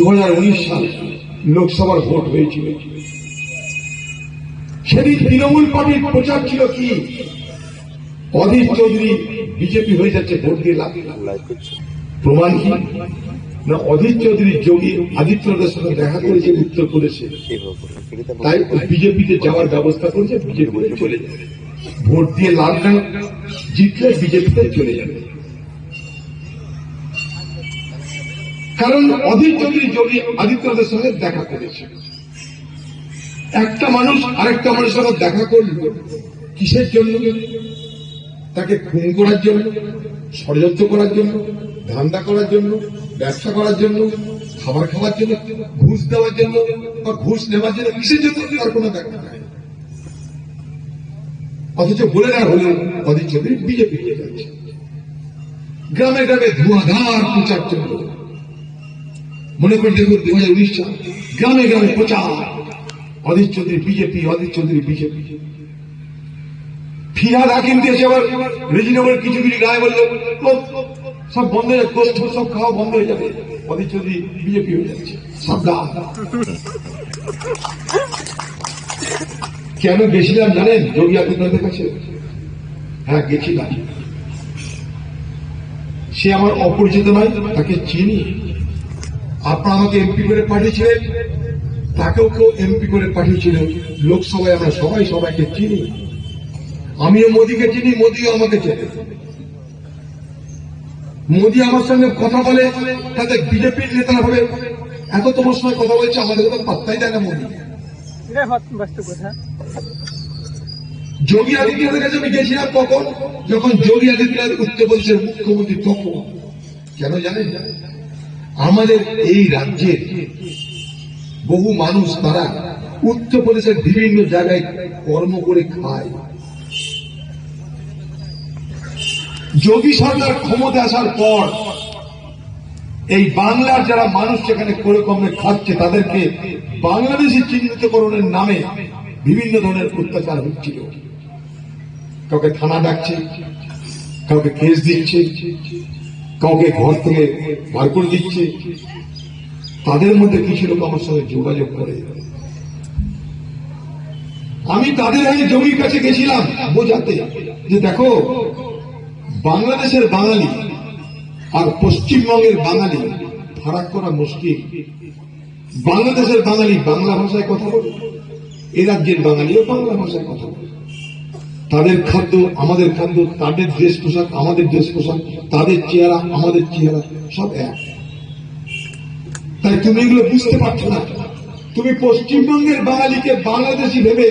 দু সাল লোকসভার ভোট হয়েছিল। সেদিন তৃণমূল পার্টির প্রচার ছিল কি? অধীর চৌধুরী বিজেপি হয়ে যাচ্ছে, ভোট দিয়ে লাভ প্রমাণ কি? না, অধীর চৌধুরী যোগী আদিত্যনাথের সঙ্গে দেখা করেছে উত্তর উত্তরপ্রদেশে। তাই বিজেপিতে যাওয়ার ব্যবস্থা করেছে, বিজেপিতে চলে যাবে। ভোট দিয়ে লাভ নাই, জিতলে বিজেপিতে চলে যাবে। কারণ অধীর চৌধুরী যোগী আদিত্যনাথের সঙ্গে দেখা করেছে। একটা মানুষ আরেকটা মানুষের সঙ্গে দেখা করল, কিসের জন্য? তাকে খুন করার জন্য, ষড়যন্ত্র করার জন্য, ধান্দা করার জন্য, ব্যবসা করার জন্য, খাবার খাওয়ার জন্য, ঘুষ দেওয়ার জন্য, বা ঘুষ নেওয়ার জন্য কিসের জন্য তার কোনো দেখা নাই। অথচ বলে না হলে অধীর চৌধুরী বিজেপি গ্রামে গ্রামে ধোঁয়াধার প্রচার চলল। মনে করে দেখুন দু হাজার উনিশ সাল গ্রামে গ্রামে প্রচার অধীর চৌধুরী বিজেপি, অধীর চৌধুরী বিজেপি। হাকিম দিয়েছে আবার রিজনেবল কিছু কিছু বলল সব বন্ধ হয়ে যাবে সব খাওয়া বন্ধ হয়ে যাবে। অধীর চৌধুরী বিজেপি হয়ে যাচ্ছে, সাবধান। কেন গেছিলাম জানেন যোগী আদিত্যনাথের কাছে? হ্যাঁ গেছিলাম সে আমার অপরিচিত নয়, তাকে চিনি। আপনারা আমাকে এমপি করে পাঠিয়েছিলেন তাকেও কেউ এমপি করে পাঠিয়েছিল লোকসভায় আমরা সবাই সবাইকে চিনি। আমিও মোদীকে চিনি মোদীও আমাকে চেনে। মোদী আমার সঙ্গে কথা বলে তাতে বিজেপির নেতারা হবে। এত তোমার সময় কথা বলছে আমাদের তো পাত্তাই দেয় না মোদী। যোগী আদিত্যনাথের কাছে আমি গেছিলাম কখন যখন যোগী আদিত্যনাথ উঠতে বলছে মুখ্যমন্ত্রী তখন কেন জানেন? আমাদের এই রাজ্যের বহু মানুষ তারা উত্তরপ্রদেশের বিভিন্ন জায়গায় কর্ম করে খায়। যোগী সরকার ক্ষমতা আসার পর এই বাংলার যারা মানুষ সেখানে করে কমে খাচ্ছে, তাদেরকে বাংলাদেশি চিহ্নিতকরণের নামে বিভিন্ন ধরনের অত্যাচার হচ্ছিল। কাউকে থানা ডাকছে, কাউকে কেস দিচ্ছে কাউকে ঘর থেকে বার করে দিচ্ছে। তাদের মধ্যে কিছু লোক আমার সঙ্গে যোগাযোগ করে? আমি তাদের হয়ে জমির কাছে গেছিলাম বোঝাতে যে দেখো, বাংলাদেশের বাঙালি আর পশ্চিমবঙ্গের বাঙালি ফারাক করা মুশকিল। বাংলাদেশের বাঙালি বাংলা ভাষায় কথা বলে, এ রাজ্যের বাঙালিও বাংলা ভাষায় কথা বলে। তাদের খাদ্য আমাদের খাদ্য, তাদের ড্রেস পোশাক আমাদের ড্রেস পোশাক, তাদের চেহারা আমাদের চেহারা, সব এক। তাই তুমি এগুলো বুঝতে পারছ না। তুমি পশ্চিমবঙ্গের বাঙালিকে বাংলাদেশি ভেবে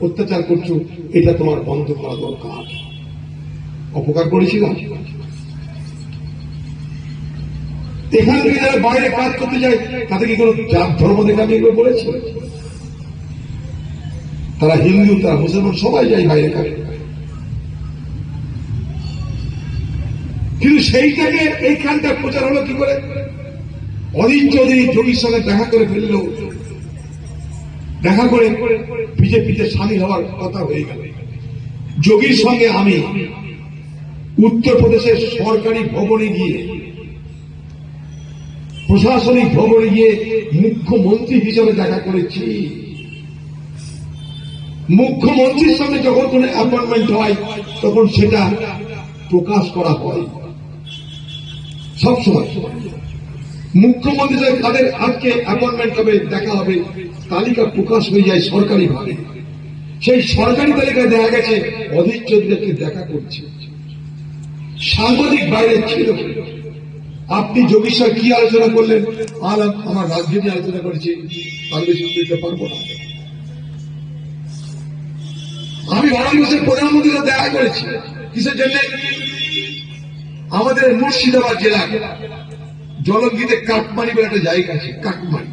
অত্যাচার করছ, এটা তোমার বন্ধ করা দরকার। অপকার করেছিলাম। এখান থেকে যারা বাইরে কাজ করতে যায়, তাদের কি কোনো জাত ধর্ম দেখে আমি এগুলো বলেছি? তারা হিন্দু, তারা মুসলমান, সবাই যায় বাইরে করতে। কিন্তু সেইটাকে এইখানটা প্রচার হলো কি করে? অধীর চৌধুরী যোগীর সঙ্গে দেখা করে ফেলল দেখা করে বিজেপিতে সামিল হওয়ার কথা হয়ে গেল। যোগীর সঙ্গে আমি উত্তরপ্রদেশের সরকারি ভবনে গিয়ে, প্রশাসনিক ভবনে গিয়ে মুখ্যমন্ত্রী হিসেবে দেখা করেছি। মুখ্যমন্ত্রীর সঙ্গে যখন কোন অ্যাপয়েন্টমেন্ট হয়, তখন সেটা প্রকাশ করা হয়। সবসময়। মুখ্যমন্ত্রী সাহেব তাদের আজকে অ্যাপয়েন্টমেন্ট হবে, দেখা হবে, তালিকা প্রকাশ হয়ে যায় সরকারি ভাবে সেই সরকারি তালিকায় দেখা গেছে, অধীর চৌধুরীকে দেখা করছে। সাংবাদিক বাইরে ছিল। আপনি যোগী স্যার কি আলোচনা করলেন? আর আমার রাজ্য নিয়ে আলোচনা করেছি। তার বেশি পারব না। আমি বাংলাদেশের প্রধানমন্ত্রীর দেখা করেছি। কিসের জন্য? আমাদের মুর্শিদাবাদ জেলা জলঙ্গিতে কাকমারি বলে একটা জায়গা আছে কাকমারি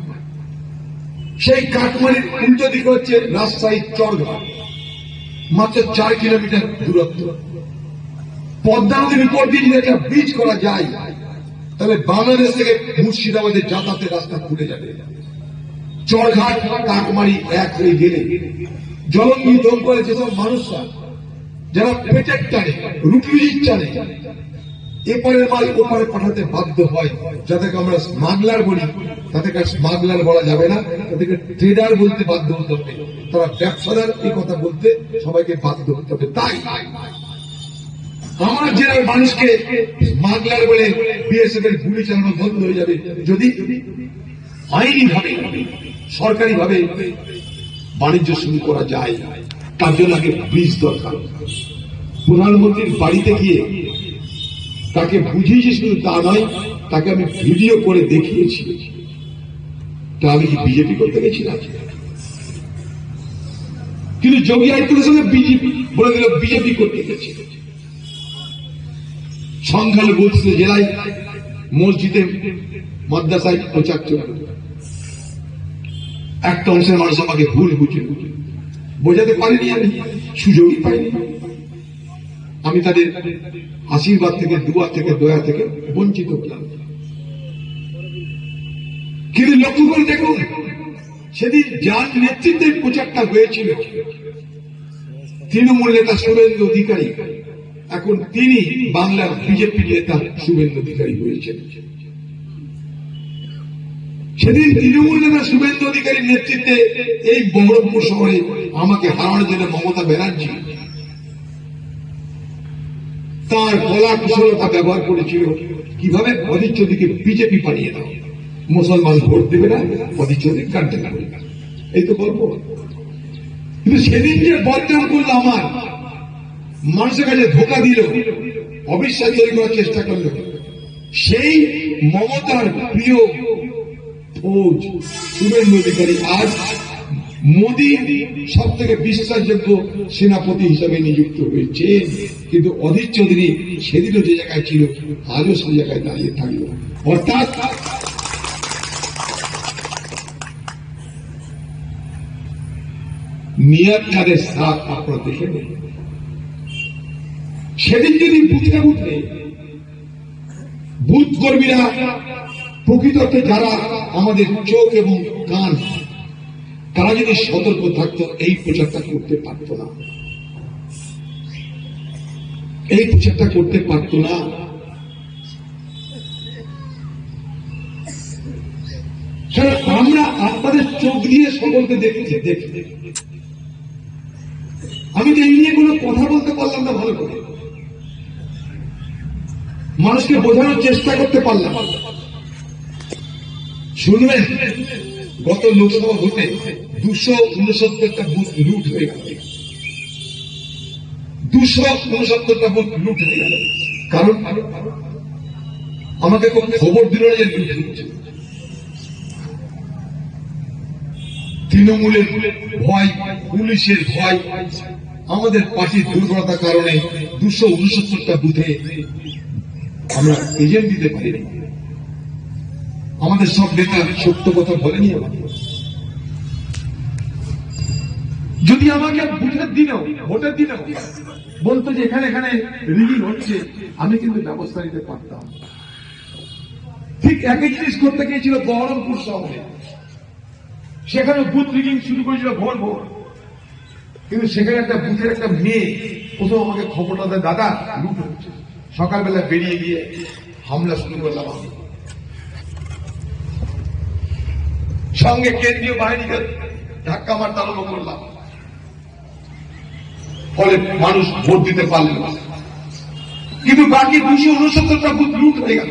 সেই কাকমারির উল্টো দিকে হচ্ছে রাজশাহী চরঘাট মাত্র চার কিলোমিটার দূরত্ব। পদ্মা নদীর উপর দিয়ে যদি একটা ব্রিজ করা যায়, তাহলে বাংলাদেশ থেকে মুর্শিদাবাদের যাতায়াতের রাস্তা খুলে যাবে। চরঘাট কাকমারি এক হয়ে গেলে জলঙ্গি দমকলে যেসব মানুষরা, যারা পেটের টানে রুটি টানে এপারের মাল ওপারে পাঠাতে বাধ্য হয়, যাদেরকে আমরা স্মাগলার বলি, তাদেরকে স্মাগলার বলা যাবে না, তাদেরকে ট্রেডার বলতে বাধ্য হতে হবে। তারা ব্যবসাদার, এই কথা বলতে সবাইকে বাধ্য হতে হবে। তাই আমার জেলার মানুষকে স্মাগলার বলে বিএসএফ এর গুলি চালানো বন্ধ হয়ে যাবে যদি আইনি ভাবে সরকারি ভাবে বাণিজ্য শুরু করা যায়। তার জন্য আগে ব্রিজ দরকার। প্রধানমন্ত্রীর বাড়িতে গিয়ে তাকে বুঝিয়েছি শুধু তা নয়, তাকে আমি ভিডিও করে দেখিয়েছি। তা আমি কি বিজেপি করতে গেছিলাম কিন্তু যোগী আদিত্যের সঙ্গে বিজেপি বলে দিল, বিজেপি করতে গেছে। সংখ্যালঘু জেলায় মসজিদে মাদ্রাসায় প্রচার চলবে। একটা অংশের মানুষ আমাকে ভুল বুঝে। বোঝাতে পারিনি আমি, সুযোগই পাইনি। আমি তাদের আশীর্বাদ থেকে, দুয়া থেকে, দয়া থেকে বঞ্চিত হলাম। কিন্তু লক্ষ্য করে দেখুন, সেদিন যার নেতৃত্বে প্রচারটা হয়েছিল, তৃণমূল নেতা শুভেন্দু অধিকারী, এখন তিনি বাংলার বিজেপি নেতা শুভেন্দু অধিকারী হয়েছেন। সেদিন তৃণমূল নেতা শুভেন্দু অধিকারীর নেতৃত্বে এই বহরমপুর শহরে আমাকে হারানোর জন্য মমতা ব্যানার্জি তার কলা কুশলতা ব্যবহার করেছিল। কীভাবে অধীর চৌধুরীকে বিজেপি বানিয়ে দাও? মুসলমান ভোট দেবে না অধীর চৌধুরী কাটতে পারবে না। এই তো গল্প। কিন্তু সেদিন যে বদনাম করল আমার, মানুষের কাছে ধোকা দিল অবিশ্বাস তৈরি করার চেষ্টা করল। সেই মমতার প্রিয় ফৌজ শুভেন্দু অধিকারী আজ মোদী সব থেকে বিশ্বাসযোগ্য সেনাপতি হিসাবে নিযুক্ত হয়েছে কিন্তু অধীর চৌধুরী সেদিনও যে জায়গায় ছিল, আজও সেই জায়গায় দাঁড়িয়ে থাকল। অর্থাৎ মিয়ার খাদের সাথ আপনারা দেখে সেদিন যদি বুঝতে বুঝতে বুথ কর্মীরা প্রকৃততে যারা আমাদের চোখ এবং কান, তারা যদি সতর্ক থাকতো, এই প্রচারটা করতে পারতো না। এই প্রচারটা করতে পারতো না। আমরা আপনাদের চোখ দিয়ে সকলকে দেখেছি দেখি আমি তো এই নিয়ে কোনো কথা বলতে পারলাম না ভালো করে। মানুষকে বোঝানোর চেষ্টা করতে পারলাম না। শুনবেন? গত লোকসভা ভোটে দুশো উনসত্তরটা বুথ লুট হয়ে গেল। দুশো উনসত্তরটা বুথ লুট হয়ে গেল। কারণ আমাকে কোন খবর দিল না যে লুট হচ্ছে। তৃণমূলের ভয়, পুলিশের ভয়, আমাদের পার্টির দুর্বলতার কারণে দুশো উনসত্তরটা বুথে আমরা এজেন্ট দিতে পারিনি। আমাদের সব নেতা সত্য কথা বলেনি আমাকে যদি আমাকে ভোটের দিনেও ভোটের দিনেও বলতো যে এখানে এখানে রিগিং হচ্ছে, আমি কিন্তু ব্যবস্থা নিতে পারতাম। ঠিক একই জিনিস করতে গিয়েছিল বহরমপুর শহরে। সেখানে বুথ রিগিং শুরু করেছিল ভোর ভোর। কিন্তু সেখানে একটা বুথের একটা মেয়ে, প্রথম আমাকে খবরটা দেয়, দাদা লুট হচ্ছে। সকালবেলা বেরিয়ে গিয়ে হামলা শুরু করলাম আমি। সঙ্গে কেন্দ্রীয় বাহিনীকে ধাক্কা মারতে আরম্ভ করলাম। ফলে মানুষ ভোট দিতে পারল না। কিন্তু বাকি দুশো উনসত্তরটা বুথ লুট হয়ে গেল।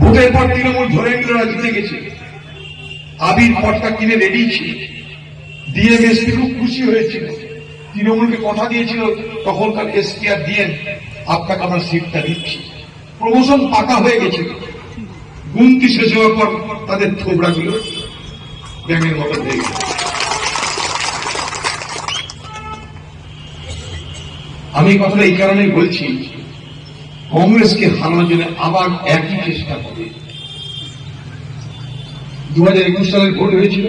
ভোটের পর তৃণমূল ধরে নিল জিতে গেছে। আবির পটকা কিনে রেডি ছিল। ডিএমএসপি খুব খুশি হয়েছিল। তৃণমূলকে কথা দিয়েছিল তখনকার এসপি আর ডিএম, আপনাকে আমরা সিটটা দিচ্ছি। প্রমোশন পাকা হয়ে গেছিল গুমতি শেষ হওয়ার পর তাদের থোবড়া গুলো ব্যাঙের মতো হয়ে গেল। আমি কথাটা এই কারণেই বলছি, কংগ্রেসকে হারানোর জন্য আবার একই চেষ্টা করে দু হাজার একুশ সালের ভোট হয়েছিল,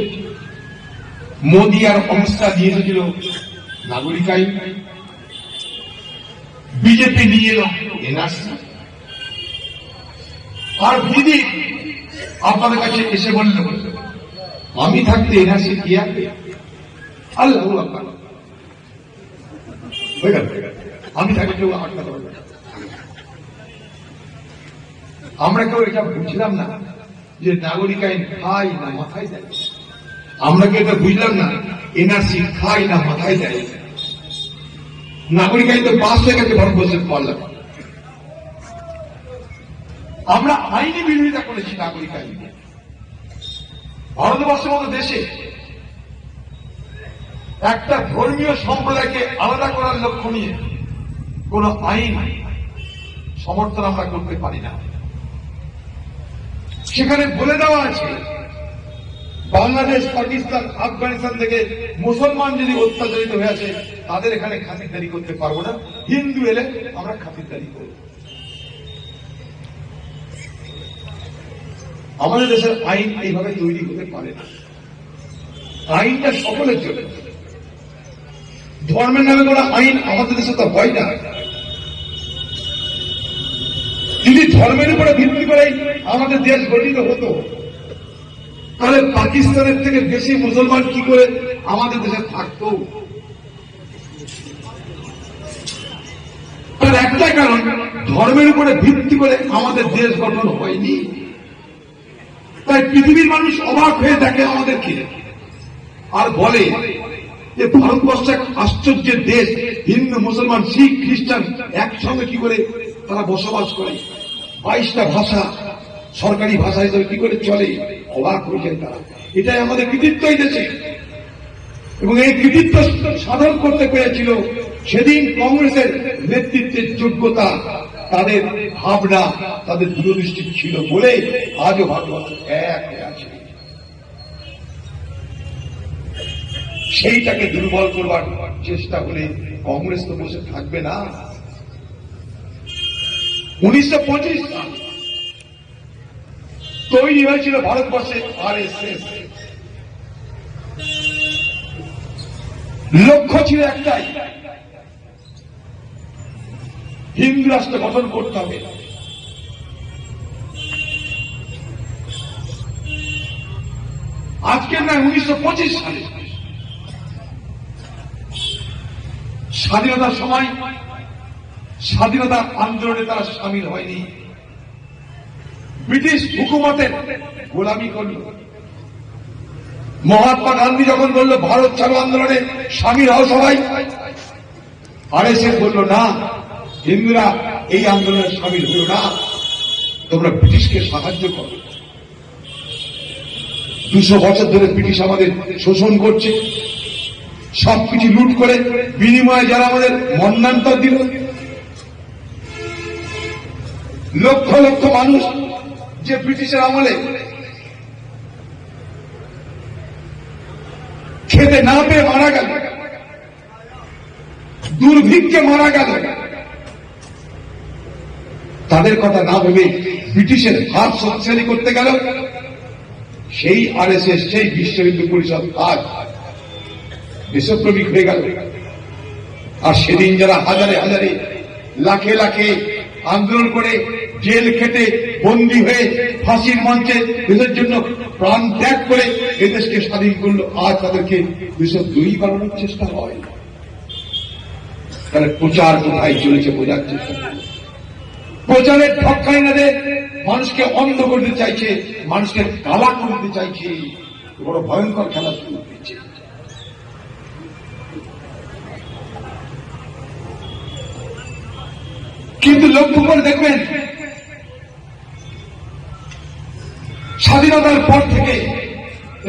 মোদী আর অমিত নিয়ে এসেছিল নাগরিক আইন। বিজেপি নিয়ে এলো এনআরসি। আর মোদী আপনাদের কাছে এসে বলল, আমি থাকতে এনআরসি কি আল্লাহ। হয়ে আমি থাকলে কেউ আমরা কেউ এটা বুঝলাম না যে নাগরিক আইন খাই না মাথায় দেয়। আমরা কেউ এটা বুঝলাম না এনআরসি খাই না মাথায় দেয়? নাগরিক আইন তো পাঁচ হয়ে গেছে ভারতবর্ষের পারলাম আমরা আইনি বিরোধিতা করেছি নাগরিক আইনে ভারতবর্ষের মতো দেশে একটা ধর্মীয় সম্প্রদায়কে আলাদা করার লক্ষ্য নিয়ে কোন আইন সমর্থন আমরা করতে পারি না। সেখানে বলে দেওয়া আছে, বাংলাদেশ, পাকিস্তান, আফগানিস্তান থেকে মুসলমান যদি অত্যাচারিত হয়ে আছে তাদের এখানে খাতিরদারি করতে পারব না। হিন্দু এলে আমরা খাতিরদারি করব। আমাদের দেশের আইন এইভাবে তৈরি হতে পারে না। আইনটা সকলের জন্য। ধর্মের নামে কোনো আইন আমাদের দেশে তো হয় না। যদি ধর্মের উপরে ভিত্তি করে আমাদের দেশ গঠিত হতো, তাহলে পাকিস্তানের থেকে বেশি মুসলমান কি করে আমাদের দেশে থাকতো? তার একটা কারণ, ধর্মের উপরে ভিত্তি করে আমাদের দেশ গঠন হয়নি। তাই পৃথিবীর মানুষ অবাক হয়ে দেখে আমাদেরকে আর বলে যে ভারতবর্ষ এক আশ্চর্যের দেশ, হিন্দু, মুসলমান, শিখ, খ্রিস্টান একসঙ্গে কি করে তারা বসবাস করে? বাইশটা ভাষা, সরকারি ভাষা হিসেবে কি করে চলে? অবাক হয়েছেন তারা। এটাই আমাদের কৃতিত্ব এই দেশে। এবং এই কৃতিত্ব সাধন করতে পেরেছিল সেদিন কংগ্রেসের নেতৃত্বের যোগ্যতা তাদের ভাবনা, তাদের দূরদৃষ্টি ছিল বলে আজও ভারতবর্ষ এক আছে। সেইটাকে দুর্বল করবার চেষ্টা হলে কংগ্রেস তো বসে থাকবে না। উনিশশো পঁচিশ সাল তৈরি হয়েছিল ভারতবর্ষে আর এস লক্ষ্য ছিল একটাই হিন্দু রাষ্ট্র গঠন করতে হবে। আজকে নয়, উনিশশো সালে। স্বাধীনতার সময় স্বাধীনতা আন্দোলনে তারা সামিল হয়নি। ব্রিটিশ হুকুমতের গোলামি করল। মহাত্মা গান্ধী যখন বলল, ভারত ছাড়ো আন্দোলনে, সামিল হও সবাই। আর এসে বলল, না হিন্দুরা এই আন্দোলনে সামিল হলো না। তোমরা ব্রিটিশকে সাহায্য করো। দুশো বছর ধরে ব্রিটিশ আমাদের শোষণ করছে। সবকিছু লুট করে বিনিময়ে যারা আমাদের মন্নান্তর দিল। লক্ষ লক্ষ মানুষ যে ব্রিটিশের আমলে খেতে না পেয়ে মারা গেল, দুর্ভিক্ষে মারা গেল তাদের কথা না ভেবে ব্রিটিশের হাত শক্তিশালী করতে গেল। সেই আর এস এস সেই বিশ্ব হিন্দু পরিষদ আজ দেশপ্রেমিক হয়ে গেল। আর সেদিন যারা হাজারে হাজারে, লাখে লাখে আন্দোলন করে জেল খেটে বন্দী হয়ে ফাঁসির মঞ্চে দেশের জন্য প্রাণ ত্যাগ করে এদেশকে স্বাধীন করল, আজ তাদেরকে দুশো দুই বানানোর চেষ্টা হয়। তাহলে প্রচার কোথায় চলেছে বোঝার চেষ্টা। প্রচারের ঠকাই না দে মানুষকে অন্ধ করতে চাইছে, মানুষকে কালা করতে চাইছে। বড় ভয়ঙ্কর খেলা শুরু হয়েছে। কিন্তু লক্ষ্য করে দেখবেন, স্বাধীনতার পর থেকে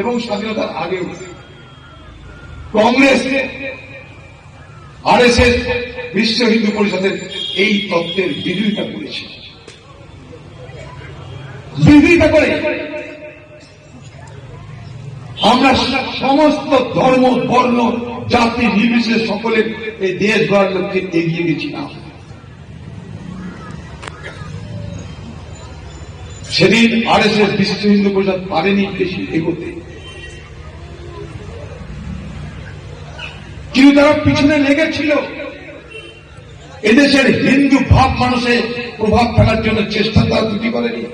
এবং স্বাধীনতার আগেও কংগ্রেস আর এস বিশ্ব হিন্দু পরিষদের এই তত্ত্বের বিরোধিতা করেছে। বিরোধিতা করে। আমরা সমস্ত ধর্ম, বর্ণ, জাতি, নির্বিশেষে সকলের এই দেশ গড়ার লক্ষ্যে এগিয়ে গেছিলাম। সেদিন আর এস এস বিশ্ব হিন্দু পরিষদ পারেনি বেশি এগোতে। কিন্তু তারা পিছনে লেগেছিল। এদেশের হিন্দু ভাব মানুষে প্রভাব ফেলার জন্য চেষ্টা তারা দুটি করেনি।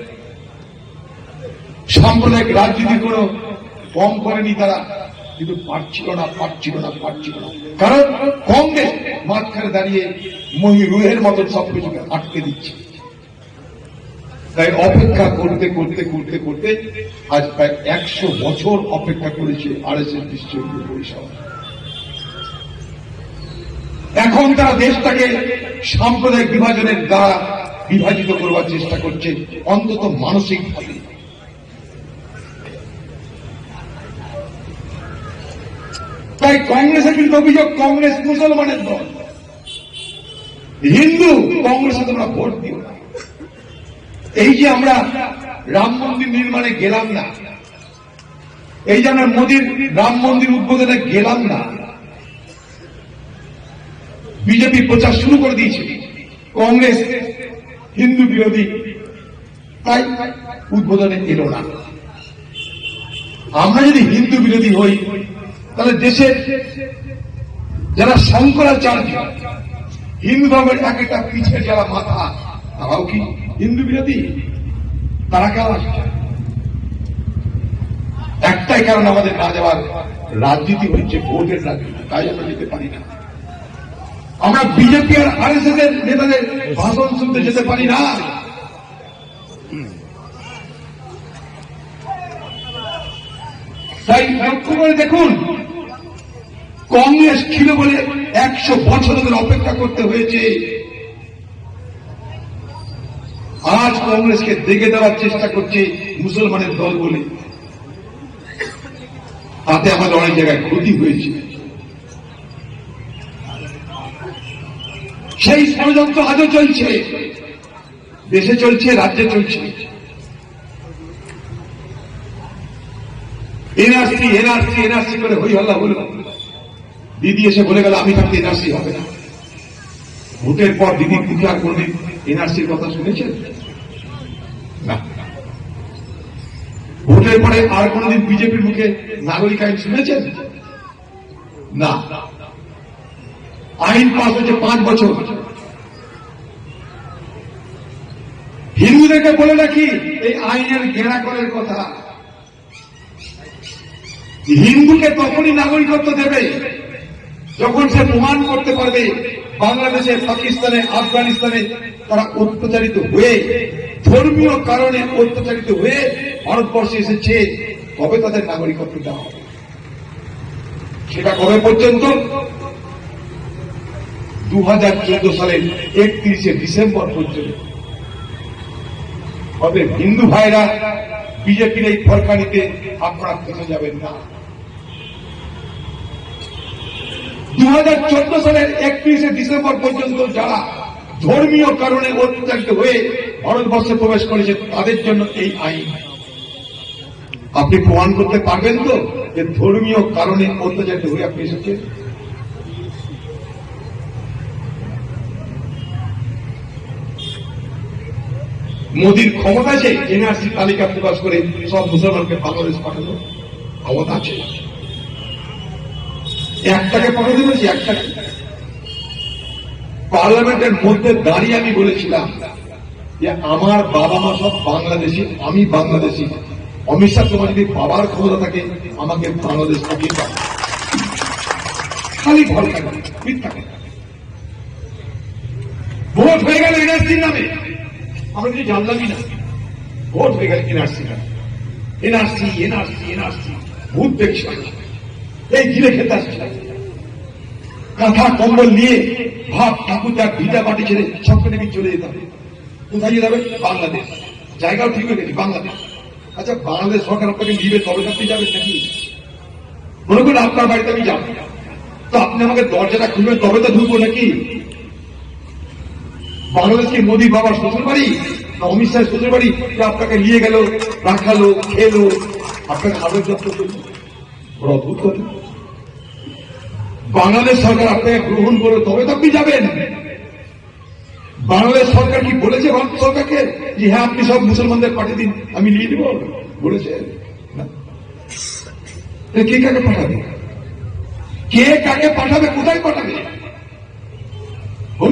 সাম্প্রদায়িক রাজনীতি কোনো কম করেনি তারা। কিন্তু পারছিল না পারছিল না পারছিল না। কারণ কংগ্রেস মাঝখানে দাঁড়িয়ে মহিরুহের মতন সবকিছুকে আটকে দিচ্ছে। তাই অপেক্ষা করতে করতে করতে করতে আজ প্রায় একশো বছর অপেক্ষা করেছে আর এস এস পরিষেবা তারা দেশটাকে সাম্প্রদায়িক বিভাজনের দ্বারা বিভাজিত করবার চেষ্টা করছে, অন্তত মানসিকভাবে। তাই কংগ্রেসের কিন্তু অভিযোগ, কংগ্রেস মুসলমানের দল। হিন্দু কংগ্রেসে তোমরা ভোট দিও না। এই যে আমরা রাম মন্দির নির্মাণে গেলাম না, এই যে আমরা মোদীর রাম মন্দির উদ্বোধনে গেলাম না বিজেপি প্রচার শুরু করে দিয়েছে। কংগ্রেস, হিন্দু বিরোধী। তাই উদ্বোধনে এলো না। আমরা যদি হিন্দু বিরোধী হই, তাহলে দেশের যারা শঙ্করাচার্য, হিন্দু ধর্মের এক একটা পিছের যারা মাথা, তারাও কি হিন্দু বিরোধী? তারা কেন আসছে একটাই কারণ আমাদের না যাওয়ার রাজনীতি হচ্ছে ভোটের রাজনীতি, তাই আমরা যেতে পারি না। আমরা বিজেপি আর আর এস এর নেতাদের ভাষণ শুনতে যেতে পারি না। তাই লক্ষ্য করে দেখুন, কংগ্রেস ছিল বলে একশো বছর ধরে অপেক্ষা করতে হয়েছে। আজ কংগ্রেসকে দেখে দেওয়ার চেষ্টা করছে মুসলমানের দল বলে। তাতে আমাদের অনেক জায়গায় ক্ষতি হয়েছে। সেই ষড়যন্ত্র আজও চলছে। দেশে চলছে, রাজ্যে চলছে। এনআরসি এনআরসি এনআরসি করে হই হল্লা হলো। দিদি এসে বলে গেল, আমি থাকতে এনআরসি হবে না। ভোটের পর দিদি মুখে আর কোনদিন এনআরসির কথা শুনেছেন? না। ভোটের পরে আর কোনদিন বিজেপির মুখে নাগরিক আইন শুনেছেন? না। আইন পাস হচ্ছে পাঁচ বছর। হিন্দুদেরকে বলে রাখি, এই আইনের ঘেরা করার কথা। হিন্দুকে তখনই নাগরিকত্ব দেবে যখন সে প্রমাণ করতে পারবে বাংলাদেশে, পাকিস্তানে, আফগানিস্তানে তারা অত্যাচারিত হয়ে, ধর্মীয় কারণে অত্যাচারিত হয়ে ভারতবর্ষে এসেছে। কবে তাদের নাগরিকত্ব দেওয়া হবে? সেটা কবে পর্যন্ত? দু হাজার চোদ্দ সালের একত্রিশে ডিসেম্বর পর্যন্ত। তবে হিন্দু ভাইরা বিজেপির এই ফরকানিতে আপনারা ফেসে যাবেন না। দু হাজার চোদ্দ সালের একত্রিশে ডিসেম্বর পর্যন্ত যারা ধর্মীয় কারণে অত্যাচারিত হয়ে ভারতবর্ষে প্রবেশ করেছে, তাদের জন্য এই আইন। আপনি প্রমাণ করতে পারবেন তো যে ধর্মীয় কারণে অত্যাচারিত হয়ে আপনি এসেছেন? মোদির ক্ষমতা আছে এনআরসি তালিকা প্রকাশ করে সব মুসলমানকে বাংলাদেশ পাঠানো ক্ষমতা আছে। একটাকে পাঠাতে বলছি একটাকে। পার্লামেন্টের মধ্যে দাঁড়িয়ে আমি বলেছিলাম যে আমার বাবা মা সব বাংলাদেশি, আমি বাংলাদেশি। অমিত শাহ, তোমার যদি বাবার ক্ষমতা থাকে, আমাকে বাংলাদেশ পাঠিয়ে দাও। খালি ভর থাকে মিথ্যা ভোট হয়ে গেল এনআরসির নামে। আমরা কিছু জানলামই না। ভোট হয়ে গেল এনআরসি নামে এনআরসি এনআরসি এনআরসি ভূত দেখছি এই গিলে খেতে আসছে কাঁথা, কম্বল নিয়ে ভাত ঠাকুর তার ভিটা মাটি ছেড়ে সবকে নাকি চলে যেতে হবে কোথায় যেতে হবে বাংলাদেশ। জায়গাও ঠিক হয়ে গেছে, বাংলাদেশ। আচ্ছা বাংলাদেশ সরকার আপনাকে নিবে, তবে আপনি যাবেন নাকি? মনে করুন আপনার বাড়িতে আমি যাব। তো আপনি আমাকে দরজাটা খুলবেন, তবে তো ঢুকবো নাকি? বাংলাদেশ কি মোদী বাবার শ্বশুর বাড়ি না অমিত শাহের শ্বশুর বাড়ি যে আপনাকে নিয়ে গেল, রাখালো, খেলো, আপনাকে আদর যত্ন করল বড় অদ্ভুত কথা। বাংলাদেশ সরকার আপনাকে গ্রহণ করবে তবে তো আপনি যাবেন। বাংলাদেশ সরকার কি বলেছে ভারত সরকারকে? যে হ্যাঁ আপনি সব মুসলমানদের পাঠিয়ে দিন, আমি নিয়ে নেব। বলেছে। কে কাকে পাঠাবে? কে কাকে পাঠাবে, কোথায় পাঠাবে?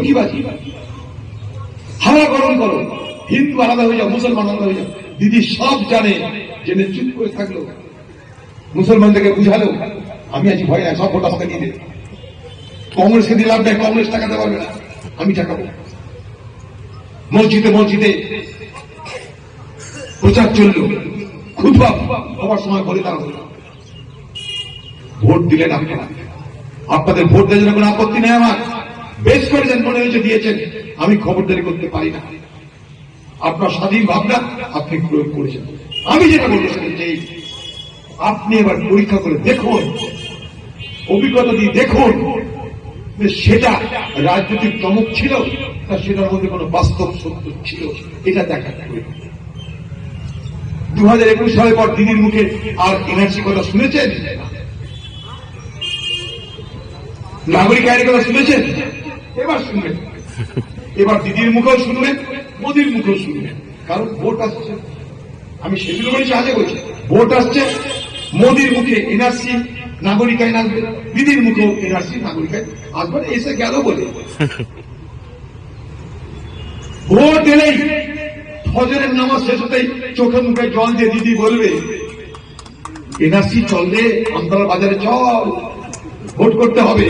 কি বাজি। হাওয়া গরম করো হিন্দু আলাদা হয়ে যাও, মুসলমান আলাদা হয়ে যাও। দিদি সব জানে জেনে চুপ করে থাকল। মুসলমানদেরকে বুঝালো, আমি আছি ভয় নাই, সব ভোট আমাকে দিয়ে দেবে। কংগ্রেসকে দিয়ে লাভ নেই, কংগ্রেস টাকাতে পারবে না। আমি টাকাবো মসজিদে মসজিদে প্রচার চলল। খুদবা হওয়ার সময় বলে হলো। ভোট দিলেন আপনারা। আপনাদের ভোট দেওয়ার জন্য কোনো আপত্তি নেই আমার। বেশ করেছেন মনে হয়েছে দিয়েছেন। আমি খবরদারি করতে পারি না। আপনার স্বাধীন ভাবনা আপনি প্রয়োগ করেছেন। আমি যেটা হচ্ছে এই, আপনি এবার পরীক্ষা করে দেখুন অভিজ্ঞতা দিয়ে দেখুন সেটা রাজনৈতিক চমক ছিল তা সেটার মধ্যে কোনো বাস্তব সত্য ছিল এটা দেখা দু হাজার একুশ সালের পর দিদির মুখে আর এনআরসি কথা শুনেছেন? নাগরিক আইনের কথা শুনেছেন? এবার শুনবেন। এবার দিদির মুখেও শুনবেন মোদির মুখেও শুনবেন কারণ ভোট আসছে। আমি সেগুলো বলেছি আগে বলছি ভোট আসছে, মোদির মুখে এনআরসি নাগরিক আইন আসবে দিদির মুখেও এনআরসি নাগরিক আইন আসবে। এসে গেল বলে। ভোট এলেই ফজরের নামাজ শেষ হতেই চোখে মুখে জল দিয়ে দিদি বলবে এনআরসি চললে আমতলা বাজারে চল, ভোট করতে হবে।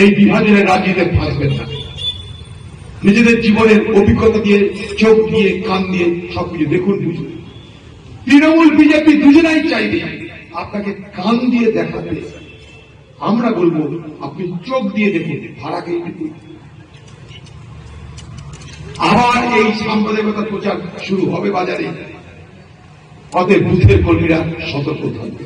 এই বিভাজনের রাজনীতিতে ফাঁসবেন না নিজেদের জীবনের অভিজ্ঞতা দিয়ে, চোখ দিয়ে, কান দিয়ে সবকিছু দেখুন, বুঝুন। তৃণমূল বিজেপি দুজনাই চাইবে আপনাকে কান দিয়ে দেখাতে। আমরা বলব, আপনি চোখ দিয়ে দেখুন, ভাড়াকে আবার এই সাম্প্রদায়িকতা প্রচার শুরু হবে বাজারে। অতএব বুথের কর্মীরা সতর্ক থাকবে